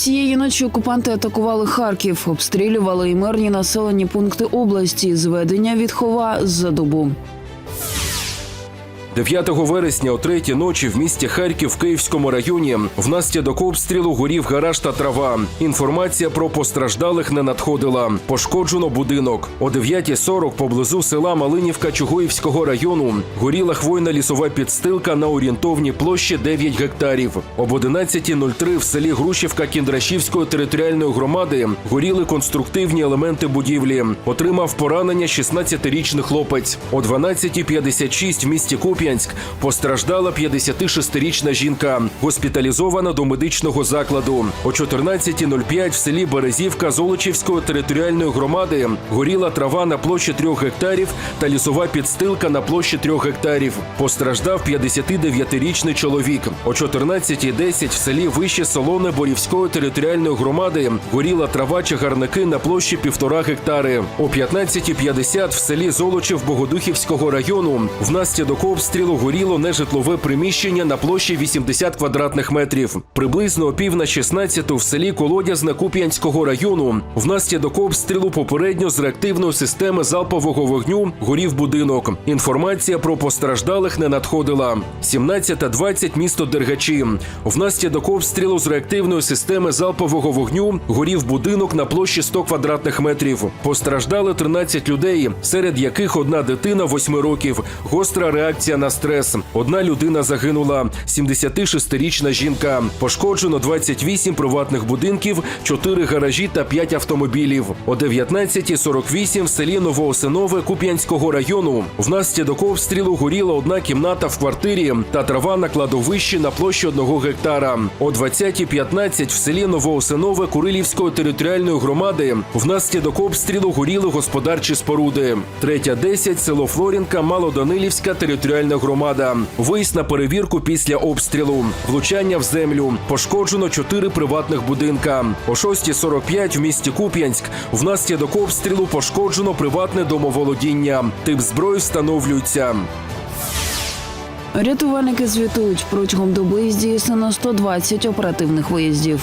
Цієї ночі окупанти атакували Харків, обстрілювали і мирні населені пункти області. Зведення відхова за добу. 9 вересня о третій ночі в місті Харків Київському районі внаслідок обстрілу горів гараж та трава. Інформація про постраждалих не надходила. Пошкоджено будинок. О 9.40 поблизу села Малинівка Чугуївського району горіла хвойна лісова підстилка на орієнтовній площі 9 гектарів. Об 11.03 в селі Грушівка Кіндрашівської територіальної громади горіли конструктивні елементи будівлі. Отримав поранення 16-річний хлопець. О 12.56 в місті Куп'янськ постраждала 56-річна жінка, госпіталізована до медичного закладу. О 14.05 в селі Березівка Золочівської територіальної громади горіла трава на площі 3 гектарів та лісова підстилка на площі 3 гектарів. Постраждав 59-річний чоловік. О 14.10 в селі Вище Солоне Борівської територіальної громади горіла трава чагарники на площі 1,5 гектари. О 15.50 в селі Золочів Богодухівського району внаслідок обстрілу горіло нежитлове приміщення на площі 80 квадратних метрів. Приблизно о пів на 16 в селі Колодязне Куп'янського району внаслідок обстрілу попередньо з реактивної системи залпового вогню горів будинок. Інформація про постраждалих не надходила. 17.20 місто Дергачі. Внаслідок обстрілу з реактивної системи залпового вогню горів будинок на площі 100 квадратних метрів. Постраждали 13 людей, серед яких одна дитина 8 років. Гостра реакція на стрес. Одна людина загинула. 76-річна жінка. Пошкоджено 28 приватних будинків, 4 гаражі та 5 автомобілів. О 19.48 в селі Новоосинове Куп'янського району внаслідок обстрілу горіла одна кімната в квартирі та трава на кладовищі на площі одного гектара. О 20.15 в селі Новоосинове Курилівської територіальної громади внаслідок обстрілу горіли господарчі споруди. Третя 10 село Флорінка, Малоданилівська територіальна громада. Виїзд на перевірку після обстрілу. Влучання в землю. Пошкоджено чотири приватних будинка. О 6.45 в місті Куп'янськ внаслідок обстрілу пошкоджено приватне домоволодіння. Тип зброї встановлюється. Рятувальники звітують протягом доби здійснено 120 оперативних виїздів.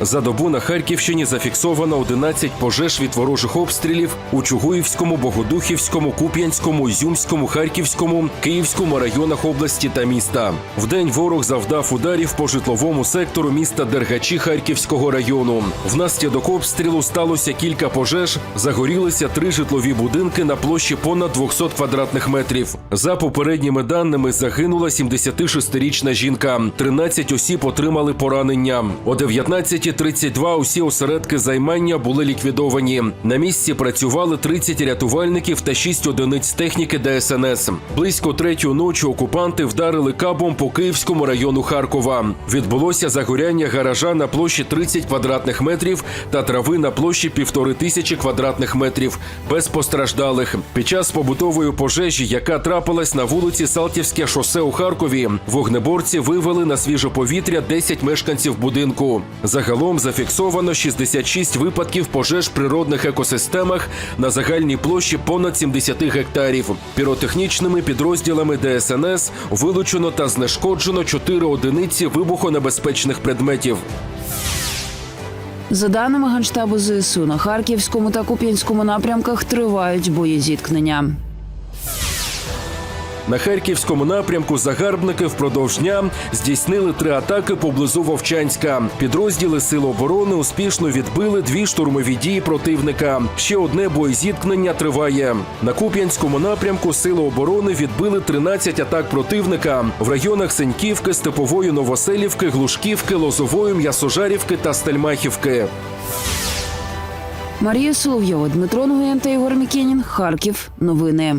За добу на Харківщині зафіксовано 11 пожеж від ворожих обстрілів у Чугуївському, Богодухівському, Куп'янському, Ізюмському, Харківському, Київському районах області та міста. Вдень ворог завдав ударів по житловому сектору міста Дергачі Харківського району. Внаслідок обстрілу сталося кілька пожеж. Загорілися три житлові будинки на площі понад 200 квадратних метрів. За попередніми даними загинула 76-річна жінка. 13 осіб отримали поранення. О 19.32 усі осередки займання були ліквідовані. На місці працювали 30 рятувальників та 6 одиниць техніки ДСНС. Близько третьої ночі окупанти вдарили кабом по Київському району Харкова. Відбулося загоряння гаража на площі 30 квадратних метрів та трави на площі півтори тисячі квадратних метрів без постраждалих. Під час побутової пожежі, яка трапилась на вулиці Салтівське шосе у Харкові, вогнеборці вивели на свіже повітря 10 мешканців будинку. Загалом зафіксовано 66 випадків пожеж в природних екосистемах на загальній площі понад 70 гектарів. Піротехнічними підрозділами ДСНС вилучено та знешкоджено 4 одиниці вибухонебезпечних предметів. За даними Генштабу ЗСУ, на Харківському та Куп'янському напрямках тривають бої зіткнення. На харківському напрямку загарбники впродовж дня здійснили три атаки поблизу Вовчанська. Підрозділи Сил оборони успішно відбили дві штурмові дії противника. Ще одне боєзіткнення триває. На Куп'янському напрямку Сили оборони відбили 13 атак противника в районах Сеньківки, Степової Новоселівки, Глушківки, Лозової, М'ясожарівки та Стельмахівки. Марія Соловйова, Дмитро Нгуєн та Ігор Мікенін. Харків. Новини.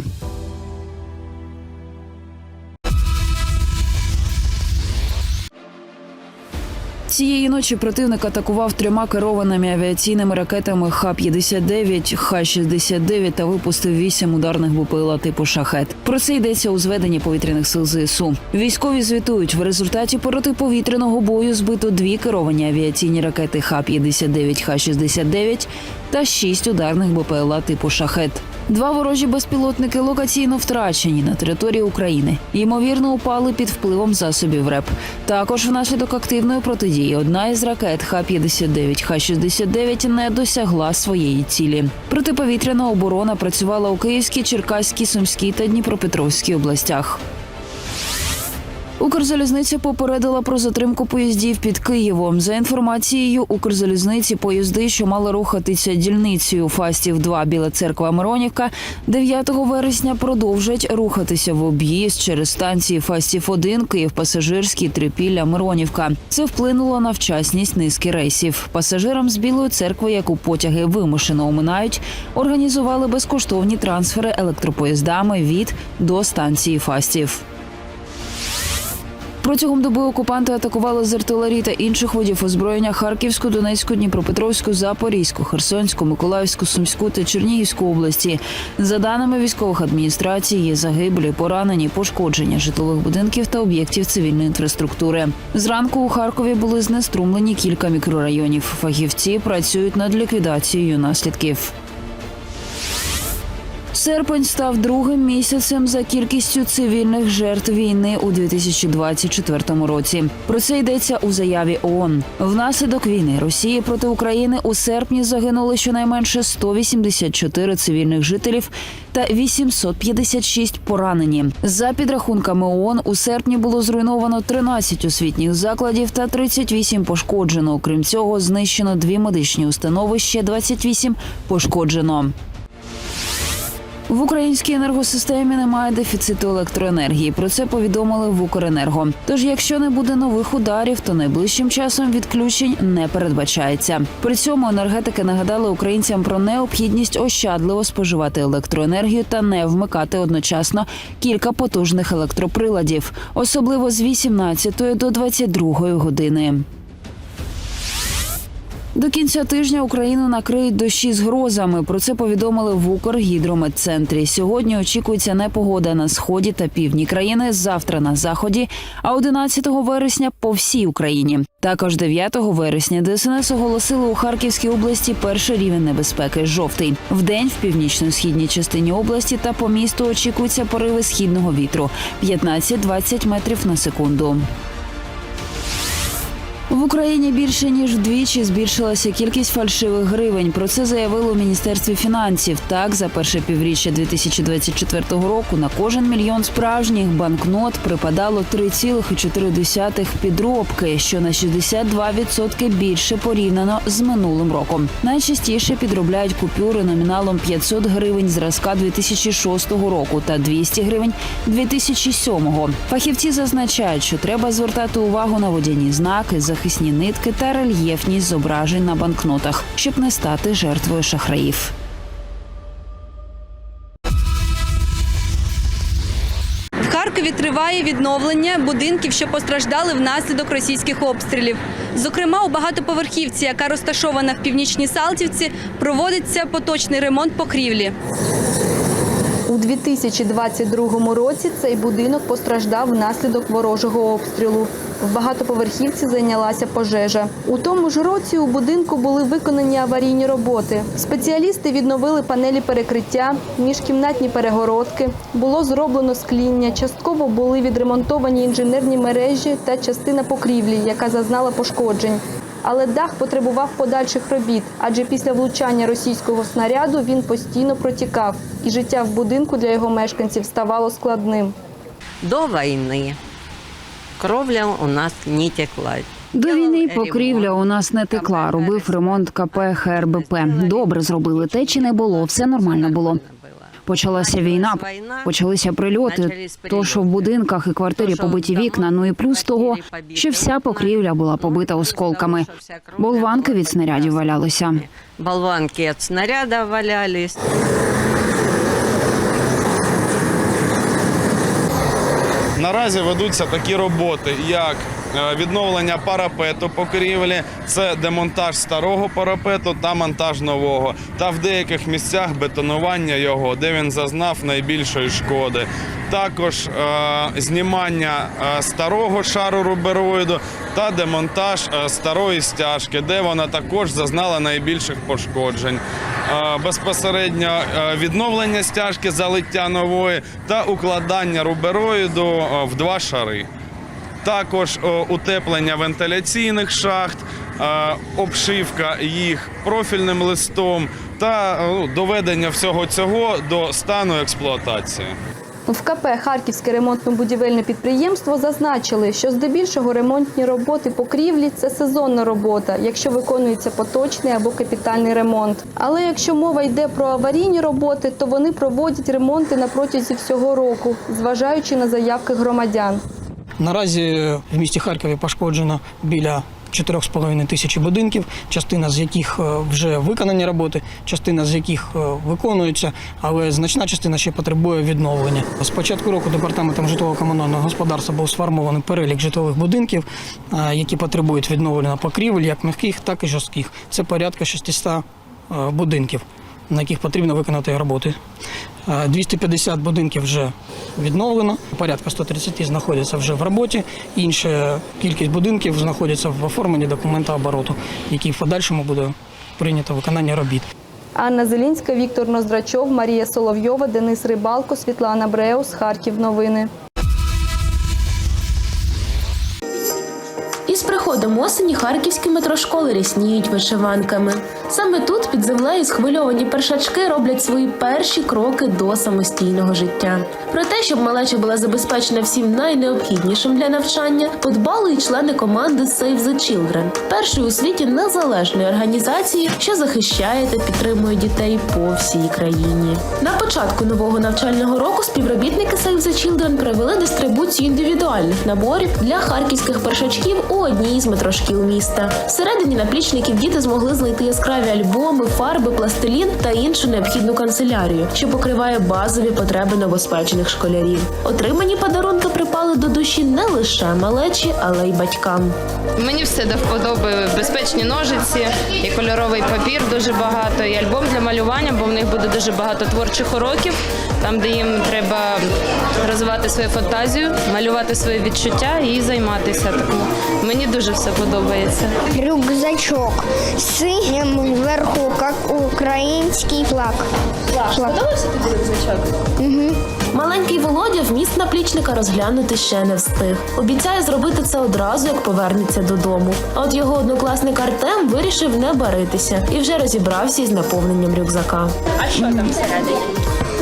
Цієї ночі противник атакував трьома керованими авіаційними ракетами Х-59, Х-69 та випустив вісім ударних БПЛА типу «Шахет». Про це йдеться у зведенні повітряних сил ЗСУ. Військові звітують, в результаті протиповітряного бою збито дві керовані авіаційні ракети Х-59, Х-69 та шість ударних БПЛА типу «Шахет». Два ворожі безпілотники локаційно втрачені на території України. Ймовірно, упали під впливом засобів РЕП. Також внаслідок активної протидії одна із ракет Х-59, Х-69 не досягла своєї цілі. Протиповітряна оборона працювала у Київській, Черкаській, Сумській та Дніпропетровській областях. Укрзалізниця попередила про затримку поїздів під Києвом. За інформацією Укрзалізниці, поїзди, що мали рухатися дільницею Фастів 2 Біла Церква Миронівка, 9 вересня продовжать рухатися в об'їзд через станції Фастів 1 Київ Пасажирський, Трипілля, Миронівка. Це вплинуло на вчасність низки рейсів. Пасажирам з Білої церкви, яку потяги вимушено оминають, організували безкоштовні трансфери електропоїздами від до станції Фастів. Протягом доби окупанти атакували з артилерії та інших видів озброєння Харківську, Донецьку, Дніпропетровську, Запорізьку, Херсонську, Миколаївську, Сумську та Чернігівську області. За даними військових адміністрацій, є загиблі, поранені, пошкодження житлових будинків та об'єктів цивільної інфраструктури. Зранку у Харкові були знеструмлені кілька мікрорайонів. Фахівці працюють над ліквідацією наслідків. Серпень став другим місяцем за кількістю цивільних жертв війни у 2024 році. Про це йдеться у заяві ООН. Внаслідок війни Росії проти України у серпні загинули щонайменше 184 цивільних жителів та 856 поранені. За підрахунками ООН, у серпні було зруйновано 13 освітніх закладів та 38 пошкоджено. Окрім цього, знищено дві медичні установи, ще 28 пошкоджено. В українській енергосистемі немає дефіциту електроенергії. Про це повідомили в Укренерго. Тож, якщо не буде нових ударів, то найближчим часом відключень не передбачається. При цьому енергетики нагадали українцям про необхідність ощадливо споживати електроенергію та не вмикати одночасно кілька потужних електроприладів, особливо з 18 до 22 години. До кінця тижня Україну накриють дощі з грозами. Про це повідомили в Укргідрометцентрі. Сьогодні очікується непогода на сході та півдні країни. Завтра на заході, а 11 вересня по всій Україні. Також 9 вересня ДСНС оголосили у Харківській області перший рівень небезпеки жовтий. Вдень в північно-східній частині області та по місту очікуються пориви східного вітру 15-20 метрів на секунду. В Україні більше ніж вдвічі збільшилася кількість фальшивих гривень. Про це заявили у міністерстві фінансів. Так, за перше півріччя 2024 року на кожен мільйон справжніх банкнот припадало 3,4 підробки, що на 62% більше порівняно з минулим роком. Найчастіше підробляють купюри номіналом 500 гривень зразка 2006 року та 200 гривень 2007. Фахівці зазначають, що треба звертати увагу на водяні знаки, захисні нитки та рельєфність зображень на банкнотах, щоб не стати жертвою шахраїв. Харкові триває відновлення будинків, що постраждали внаслідок російських обстрілів. Зокрема, у багатоповерхівці, яка розташована в північній Салтівці, проводиться поточний ремонт покрівлі. У 2022 році цей будинок постраждав внаслідок ворожого обстрілу. В багатоповерхівці зайнялася пожежа. У тому ж році у будинку були виконані аварійні роботи. Спеціалісти відновили панелі перекриття, міжкімнатні перегородки. Було зроблено скління. Частково були відремонтовані інженерні мережі та частина покрівлі, яка зазнала пошкоджень. Але дах потребував подальших робіт, адже після влучання російського снаряду він постійно протікав, і життя в будинку для його мешканців ставало складним. До війни кровля у нас не текла. До війни покрівля у нас не текла. Робив ремонт КП ХРБП. Добре зробили. Течі не було, все нормально було. Почалася війна, почалися прильоти. То, що в будинках і квартирі побиті вікна. Ну і плюс того, що вся покрівля була побита осколками. Болванки від снарядів валялися. Болванки від снаряду валялись. Наразі ведуться такі роботи, як відновлення парапету покрівлі, це демонтаж старого парапету та монтаж нового. Та в деяких місцях бетонування його, де він зазнав найбільшої шкоди. Також е, знімання е, старого шару рубероїду та демонтаж е, старої стяжки, де вона також зазнала найбільших пошкоджень. Е, безпосередньо е, відновлення стяжки, залиття нової та укладання рубероїду е, в два шари. Також утеплення вентиляційних шахт, обшивка їх профільним листом та доведення всього цього до стану експлуатації. В КП Харківське ремонтно-будівельне підприємство зазначили, що здебільшого ремонтні роботи покрівлі це сезонна робота, якщо виконується поточний або капітальний ремонт. Але якщо мова йде про аварійні роботи, то вони проводять ремонти на протязі всього року, зважаючи на заявки громадян. Наразі в місті Харкові пошкоджено біля 4,5 тисячі будинків, частина з яких е, вже виконані роботи, частина з яких е, виконуються, але значна частина ще потребує відновлення. З початку року департаментом житлово-комунального господарства був сформований перелік житлових будинків, е, які потребують відновлення покрівель, як м'яких, так і жорстких. Це порядка 600 е, будинків, на яких потрібно виконати роботи. Е, 250 будинків вже відновлено, порядка 130 знаходяться вже в роботі. Інша кількість будинків знаходяться в оформленні документа обороту, який в подальшому буде прийнято виконання робіт. Анна Зелінська, Віктор Ноздрачов, Марія Соловйова, Денис Рибалко, Світлана Бреус, Харків. Новини. Із приходом осені харківські метрошколи рясніють вишиванками. Саме тут під землею схвильовані першачки роблять свої перші кроки до самостійного життя. Про те, щоб малеча була забезпечена всім найнеобхіднішим для навчання, подбали і члени команди Save the Children, першої у світі незалежної організації, що захищає та підтримує дітей по всій країні. На початку нового навчального року співробітники Save the Children провели дистрибуцію індивідуальних наборів для харківських першачків у одній із метрошкіл міста. Всередині наплічників діти змогли знайти яскраві альбоми, фарби, пластилін та іншу необхідну канцелярію, що покриває базові потреби новоспечених школярів. Отримані подарунки припали до душі не лише малечі, але й батькам. Мені все до вподоби безпечні ножиці, і кольоровий папір дуже багато, і альбом для малювання, бо в них буде дуже багато творчих уроків, там, де їм треба розвивати свою фантазію, малювати свої відчуття і займатися. Тому мені дуже все подобається. рюкзачок вверху, как украинский флаг. Флаг. Подобався тобі рюкзачок? Маленький Володя вміст наплічника розглянути ще не встиг. Обіцяє зробити це одразу, як повернеться додому. А от його однокласник Артем вирішив не баритися і вже розібрався із наповненням рюкзака. А що там всередині?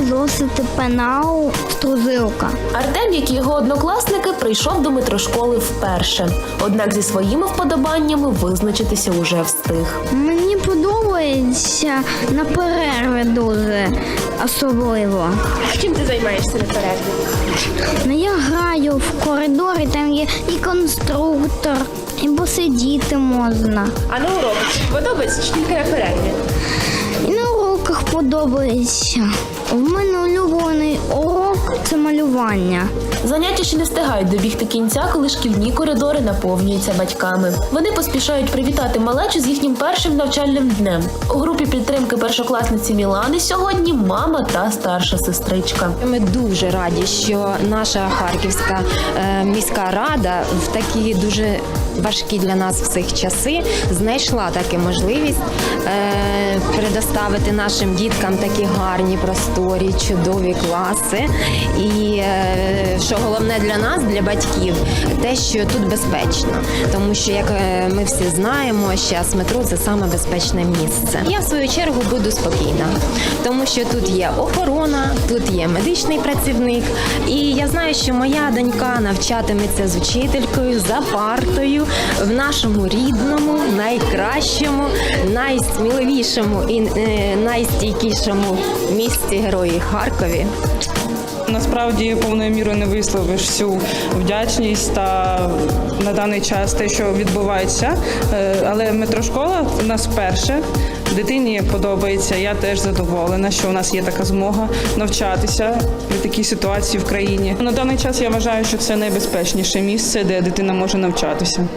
Зосити пенал, струзилка. Артем, як і його однокласники, прийшов до метрошколи вперше. Однак зі своїми вподобаннями визначитися уже встиг. Мені подобається на перерві дуже особливо. Чим ти займаєшся на перерві? Ну, я граю в коридорі, там є і конструктор, і посидіти можна. А на уроках подобається чи тільки на перерві? І на уроках подобається. В мене улюблений урок це малювання. Заняття ще не встигають добігти кінця, коли шкільні коридори наповнюються батьками. Вони поспішають привітати малечу з їхнім першим навчальним днем. У групі підтримки першокласниці Мілани сьогодні мама та старша сестричка. Ми дуже раді, що наша Харківська е, міська рада в такі дуже важкі для нас всіх часи знайшла таку можливість е, предоставити нашим діткам такі гарні, просторі, чудові класи. І е, що головне для нас, для батьків, те, що тут безпечно, тому що як е, ми всі знаємо, зараз метро це саме безпечне місце. Я в свою чергу буду спокійна, тому що тут є охорона, тут є медичний працівник, і я знаю, що моя донька навчатиметься з учителькою за партою в нашому рідному, найкращому, найсміливішому і е, найстійкішому місті герої Харкові. Насправді повною мірою не висловиш всю вдячність та на даний час те, що відбувається. Е, Але метрошкола у нас вперше. Дитині подобається. Я теж задоволена, що у нас є така змога навчатися при такій ситуації в країні. На даний час я вважаю, що це найбезпечніше місце, де дитина може навчатися.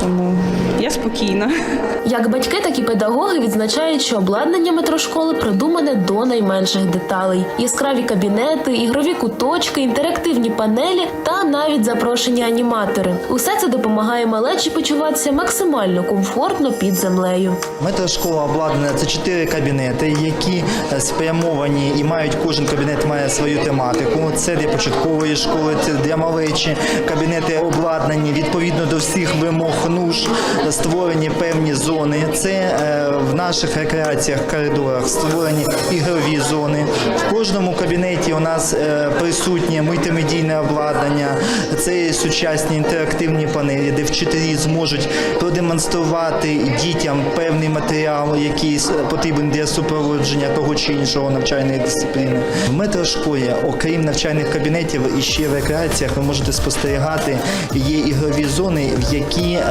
Тому я спокійна. Як батьки, так і педагоги відзначають, що обладнання метрошколи продумане до найменших деталей: яскраві кабінети, ігрові куточки, інтерактивні панелі та навіть запрошені аніматори. Усе це допомагає малечі почуватися максимально комфортно під землею. Метрошкола обладнана це чотири кабінети, які е, спрямовані і мають кожен кабінет має свою тематику. Це для початкової школи, це для малечі. Кабінети обладнані відповідно до всіх вимог нуж, створені певні зони. Це е, в наших рекреаціях, коридорах створені ігрові зони. В кожному кабінеті у нас е, присутнє мультимедійне обладнання. Це сучасні інтерактивні панелі, де вчителі зможуть продемонструвати дітям певний матеріал, який потрібен для супроводження того чи іншого навчальної дисципліни. В метрошколі, окрім навчальних кабінетів, і ще в рекреаціях ви можете спостерігати є ігрові зони, в які е,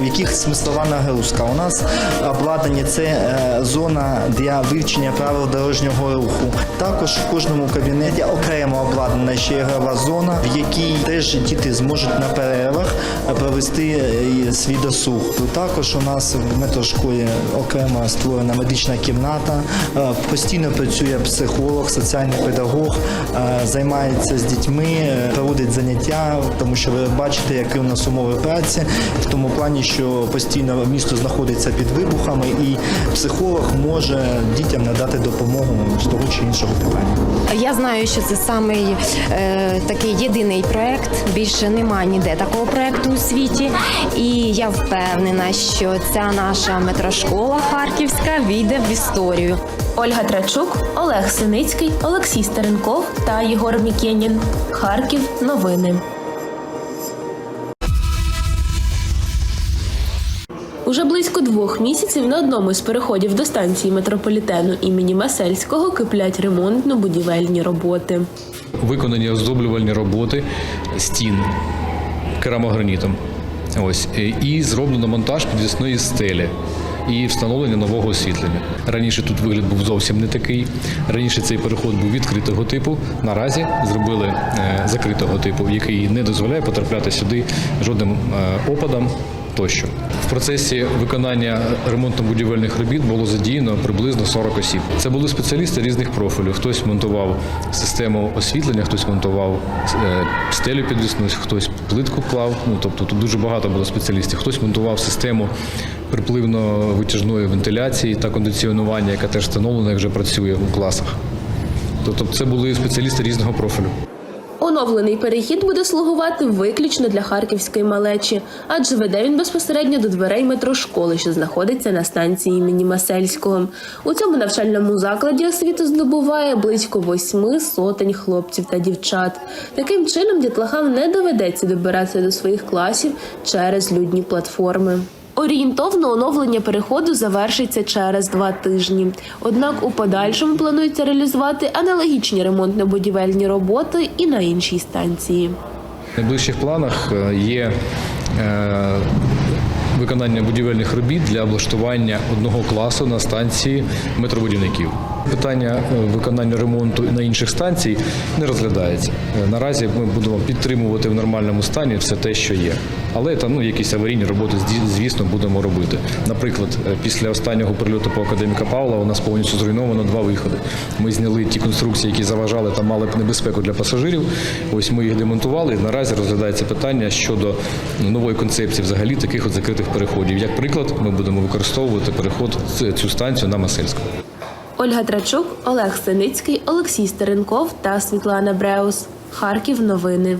в яких смислова нагрузка. У нас обладнані це е, зона для вивчення правил дорожнього руху. Також в кожному кабінеті окремо обладнана ще ігрова зона, в якій теж діти зможуть на перервах е, провести е, свій досуг. Також у нас в метрошколі окремо створена медична кімната. Е, Постійно працює психолог, соціальний педагог, е, займається з дітьми, е, проводить заняття, тому що ви бачите, які у нас умови праці, в тому плані, що постійно місто знаходиться під вибухами, і психолог може дітям надати допомогу з того чи іншого питання. Я знаю, що це самий е, такий єдиний проект. Більше немає ніде такого проекту у світі. І я впевнена, що ця наша метрошкола харківська війде в історію. Ольга Трачук, Олег Синицький, Олексій Старенков та Єгор Мікенін. Харків. Новини. Уже близько двох місяців на одному із переходів до станції метрополітену імені Масельського киплять ремонтно-будівельні роботи. виконані оздоблювальні роботи стін керамогранітом. Ось і зроблено монтаж підвісної стелі. І встановлення нового освітлення. Раніше тут вигляд був зовсім не такий. Раніше цей переход був відкритого типу. Наразі зробили е, закритого типу, який не дозволяє потрапляти сюди жодним е, опадам тощо. В процесі виконання ремонтно-будівельних робіт було задіяно приблизно 40 осіб. Це були спеціалісти різних профілів. Хтось монтував систему освітлення, хтось монтував е, стелю підвісну, хтось плитку клав. Ну тобто тут дуже багато було спеціалістів. Хтось монтував систему припливно-витяжної вентиляції та кондиціонування, яка теж встановлена, як вже працює у класах. Тобто це були спеціалісти різного профілю. Оновлений перехід буде слугувати виключно для харківської малечі, адже веде він безпосередньо до дверей метрошколи, що знаходиться на станції імені Масельського. У цьому навчальному закладі освіту здобуває близько восьми сотень хлопців та дівчат. Таким чином дітлахам не доведеться добиратися до своїх класів через людні платформи. Орієнтовно оновлення переходу завершиться через два тижні. Однак у подальшому планується реалізувати аналогічні ремонтно-будівельні роботи і на іншій станції. В найближчих планах е, є е, виконання будівельних робіт для облаштування одного класу на станції метробудівників. Питання е, виконання ремонту на інших станцій не розглядається. Е, Наразі ми будемо підтримувати в нормальному стані все те, що є. Але там ну, якісь аварійні роботи, звісно, будемо робити. Наприклад, е, після останнього прильоту по академіка Павла у нас повністю зруйновано два виходи. Ми зняли ті конструкції, які заважали та мали б небезпеку для пасажирів. Ось ми їх демонтували. Наразі розглядається питання щодо нової концепції взагалі таких от закритих переходів. Як приклад, ми будемо використовувати переход цю станцію на Масельську. Ольга Трачук, Олег Синицький, Олексій Стеренков та Світлана Бреус. Харків. Новини.